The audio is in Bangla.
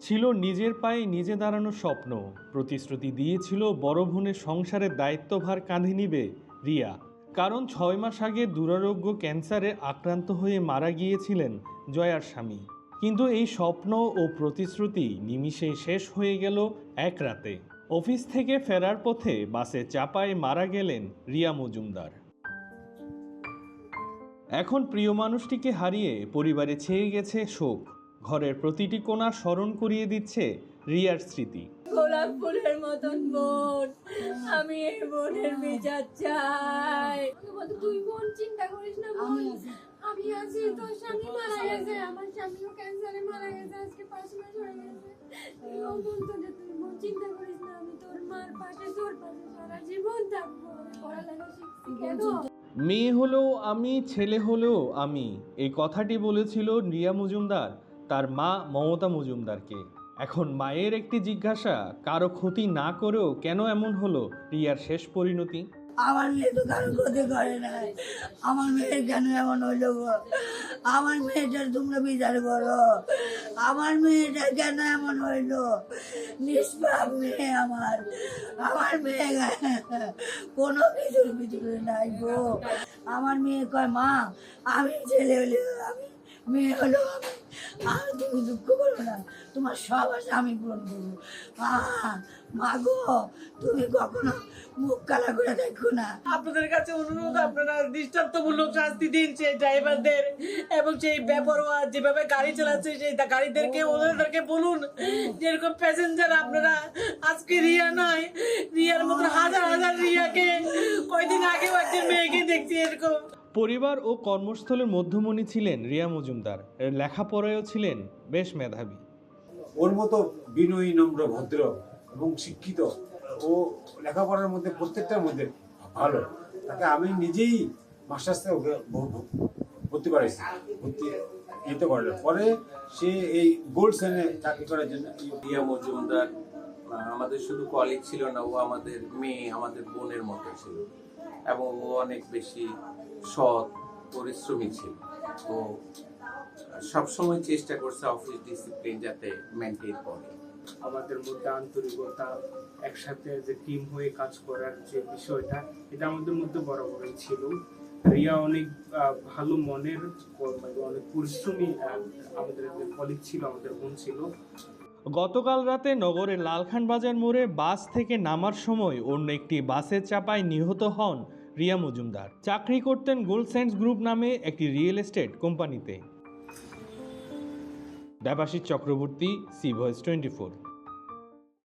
ছিল নিজের পায়ে নিজে দাঁড়ানোর স্বপ্ন। প্রতিশ্রুতি দিয়েছিল বড় বোনের সংসারের দায়িত্বভার কাঁধে নিবে রিয়া। কারণ ছয় মাস আগে দুরারোগ্য ক্যান্সারে আক্রান্ত হয়ে মারা গিয়েছিলেন জয়ার স্বামী। কিন্তু এই স্বপ্ন ও প্রতিশ্রুতি নিমিষে শেষ হয়ে গেল এক রাতে। অফিস থেকে ফেরার পথে বাসে চাপায় মারা গেলেন রিয়া মজুমদার। এখন প্রিয় মানুষটিকে হারিয়ে পরিবারে ছেয়ে গেছে শোক। ঘরের প্রতিটি কোণা স্মরণ করিয়ে দিচ্ছে রিয়ার স্মৃতি। গোলাপ ফুলের মতন বোন আমি এই বোনের বিচার চাই। তুই বোন চিন্তা করিস না বোন আমি আছি। তোর স্বামী মারা গেছে আমার স্বামীও ক্যান্সারে মারা গেছে আজকে পাঁচ মাস হয়ে গেছে। তুই ও বোন তুই বোন চিন্তা করিস না আমি তোর মার পাশে তোর পাশে সারা জীবন থাকব। পড়ালেখা শিখছি কেন? মেয়ে হলেও আমি ছেলে হলেও আমি এই কথাটি বলেছিল রিয়া মজুমদার। তার মা মমতা মজুমদারকে। এখন মায়ের একটি জিজ্ঞাসা, কারও ক্ষতি না করেও কেন এমন হলো? রিয়ার শেষ পরিণতি? আমার মেয়ে তো কারও ক্ষতি করে নাই। আমার মেয়ে কেন এমন হইল? আমার মেয়েটার তোমরা বিচার করো। আমার মেয়েটা কেন এমন হইল? নিষ্পাপ মেয়ে আমার। আমার মেয়ে কোনো কিছুর ভিতরে নাই গো। আমার মেয়ে কয়, মা, আমি ছেলে হলে আমি মেয়ে হলো। আমি তুমি দুঃখ করো না। তোমার সব আশা আমি পূরণ করব। মা গো, তুমি কখনো মুখ কালা করে দেখো না। আপনাদের কাছে অনুরোধ, আপনারা দৃষ্টান্তমূলক শাস্তি দিন সেই ড্রাইভারদের এবং সেই বেপরোয়া যেভাবে গাড়ি চালাচ্ছে সেই গাড়িদেরকে ওদেরকে বলুন। যেরকম প্যাসেঞ্জার আপনারা, আজকে রিয়া নয় দেখছি পরিবার ও কর্মস্থলের মধ্যমণি ছিলেন রিয়া মজুমদার। এর লেখাপড়ায়ও ছিলেন বেশ মেধাবী। ওর মতো বিনয়ী নম্র ভদ্র এবং শিক্ষিত ও লেখাপড়ার মধ্যে প্রত্যেকটার মধ্যে ভালো। তাকে আমি নিজেই মাস্টার্সে ওকে ভর্তি করাইছি ভর্তি ইতে করালো পরে সে এই গোল্ড সেনে চাকরি করার জন্য রিয়া মজুমদার আহ, আমাদের শুধু কলিগ ছিল না ও আমাদের মেয়ে আমাদের বোনের মতো ছিল এবং ও অনেক বেশি সৎ পরিশ্রমী ছিল। ও সবসময় চেষ্টা করছে অফিস ডিসিপ্লিন যাতে মেনটেন করে। আমাদের মধ্যে আন্তরিকতা একসাথে যে টিম হয়ে কাজ করার যে বিষয়টা এটা আমাদের মধ্যে বরাবরই ছিল। রিয়া অনেক ভালো মনের মানে অনেক পরিশ্রমী আমাদের কলিগ ছিল আমাদের বোন ছিল। গতকাল রাতে নগরের লালখান বাজার মোড়ে বাস থেকে নামার সময় অন্য একটি বাসের চাপায় নিহত হন রিয়া মজুমদার। চাকরি করতেন গোল্ডসেন্স গ্রুপ নামে একটি রিয়েল এস্টেট কোম্পানিতে। Debashis Chakraborty, C voice twenty four.